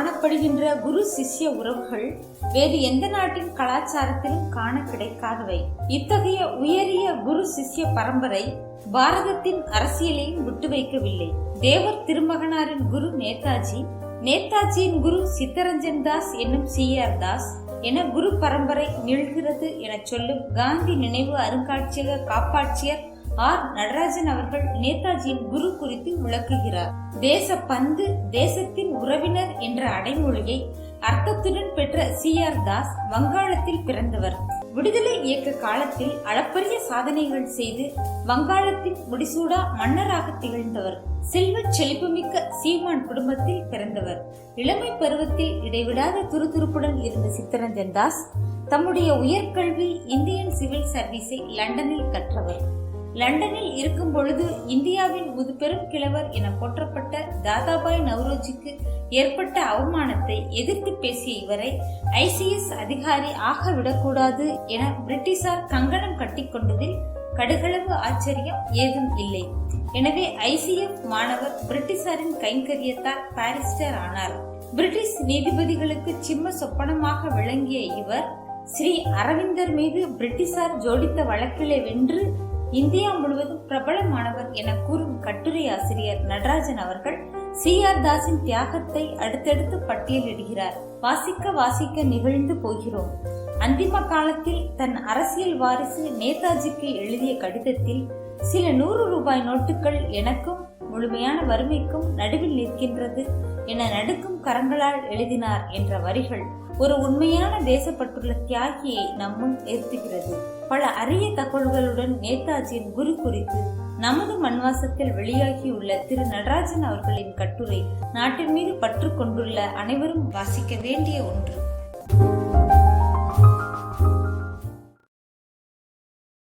காணப்படுகின்ற குரு சிஷ்ய உறவுகள் வேறு எந்த நாட்டின் கலாச்சாரத்திலும் காண கிடைக்காதவை. இத்தகைய உயரிய குரு சிஷ்ய பரம்பரை பாரதத்தின் அரசியலையும் விட்டு வைக்கவில்லை. தேவர் திருமகனாரின் குரு நேதாஜி நேதாஜியின் குரு சித்தரஞ்சன் தாஸ் என்னும் சி ஆர் தாஸ் என குரு பரம்பரை நிழ்கிறது என சொல்லும் காந்தி நினைவு அருங்காட்சியக காப்பாட்சியர் ஆர் நடராஜன் அவர்கள் நேதாஜியின் குரு குறித்து விளக்குகிறார். தேச பந்து தேசத்தின் உறவினர் என்ற அடைமொழியை அர்த்தத்துடன் பெற்ற சி ஆர் தாஸ் வங்காளத்தில் பிறந்தவர். விடுதலை இயக்க காலத்தில் அளப்பரிய சாதனைகள் செய்து வங்காளத்தின் முடிசூடா மன்னராக திகழ்ந்தவர். செல்வ செழிப்புமிக்க சீமான் குடும்பத்தில் பிறந்தவர். இளமை பருவத்தில் இடைவிடாத துருதுருப்புடன் இருந்த சித்தரஞ்சன் தாஸ் தம்முடைய உயர்கல்வி இந்தியன் சிவில் சர்வீஸை லண்டனில் கற்றவர். லண்டனில் இருக்கும் பொழுது இந்தியாவின் முதுபெரும் கிழவர் என போற்றப்பட்ட தாதாபாய் நவ்ரோஜிக்கு ஏற்பட்ட அவமானத்தை எதிர்த்து பேசிய இவரை ஐசிஎஸ் அதிகாரி ஆக விடக்கூடாது என பிரிட்டிஷார் கங்கணம் கட்டிக்கொண்டதில் கடுகளவு ஆச்சரியம் ஏதும் இல்லை. எனவே ஐசிஎஃப் மாணவர் பிரிட்டிஷாரின் கைங்கரியத்தால் பாரிஸ்டர் ஆனார். பிரிட்டிஷ் நீதிபதிகளுக்கு சிம்ம சொப்பனமாக விளங்கிய இவர் ஸ்ரீ அரவிந்தர் மீது பிரிட்டிஷார் ஜோடித்த வழக்கிலே வென்று இந்தியா முழுவதும் பிரபலமானவர் என கூறும் கட்டுரை ஆசிரியர் நடராஜன் அவர்கள் சி ஆர் தாஸின் தியாகத்தை அடுத்தடுத்து பட்டியலிடுகிறார். வாசிக்க வாசிக்க நிகழ்ந்து போகிறோம். அந்திம காலத்தில் தன் அரசியல் வாரிசு நேதாஜிக்கு எழுதிய கடிதத்தில் சில நூறு ரூபாய் நோட்டுகள் எனக்கும் முழுமையான வறுமைக்கும் நடுவில் நிற்கின்றது என நடுக்கும் கரங்களால் எழுதினார் என்ற வரிகள் ஒரு உண்மையான தேசப்பட்டுள்ள தியாகியை நம்முன் நிறுத்துகிறது பல அரிய தகவல்களுடன் நேதாஜியின் குரு குறித்து நமது மண்வாசத்தில் வெளியாகியுள்ள திரு நடராஜன் அவர்களின் கட்டுரை நாட்டின் மீது பற்று கொண்டுள்ள அனைவரும் வாசிக்க வேண்டிய ஒன்று.